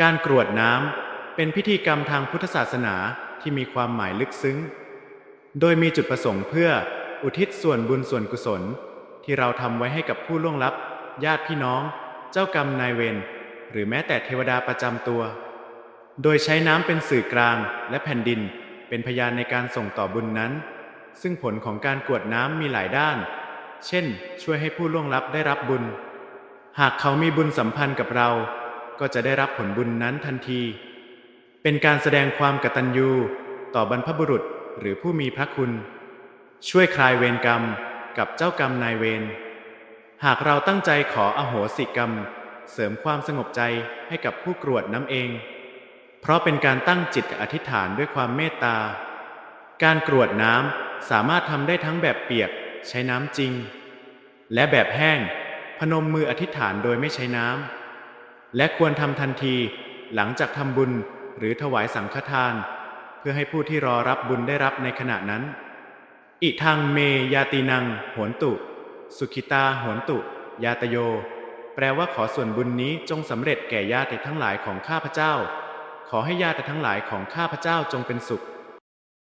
การกรวดน้ำเป็นพิธีกรรมทางพุทธศาสนาที่มีความหมายลึกซึ้ง โดยมีจุดประสงค์เพื่ออุทิศส่วนบุญส่วนกุศล ที่เราทำไว้ให้กับผู้ล่วงลับ ญาติพี่น้อง เจ้ากรรมนายเวรหรือแม้แต่เทวดาประจำตัว โดยใช้น้ำเป็นสื่อกลางและแผ่นดินเป็นพยานในการส่งต่อบุญนั้น ซึ่งผลของการกรวดน้ำมีหลายด้าน เช่น ช่วยให้ผู้ล่วงลับได้รับบุญ หากเขามีบุญสัมพันธ์กับเรา ก็จะได้รับผลบุญนั้นทันที เป็นการแสดงความกตัญญูต่อบรรพบุรุษหรือผู้มีพระคุณ ช่วยคลายเวรกรรมกับเจ้ากรรมนายเวร หากเราตั้งใจขออโหสิกรรม เสริมความสงบใจให้กับผู้กรวดน้ำเอง เพราะเป็นการตั้งจิตอธิษฐานด้วยความเมตตา การกรวดน้ำสามารถทำได้ทั้งแบบเปียกใช้น้ำจริง และแบบแห้งพนมมืออธิษฐานโดยไม่ใช้น้ำ และควรทำทันทีหลังจากทำบุญหรือถวายสังฆทาน เพื่อให้ผู้ที่รอรับบุญได้รับในขณะนั้น อิทังเมยาตินังโหนตุ สุขิตาโหนตุ ยาตโย แปลว่าขอส่วนบุญนี้จงสำเร็จแก่ญาติทั้งหลายของข้าพเจ้า ขอให้ญาติทั้งหลายของข้าพเจ้าจงเป็นสุข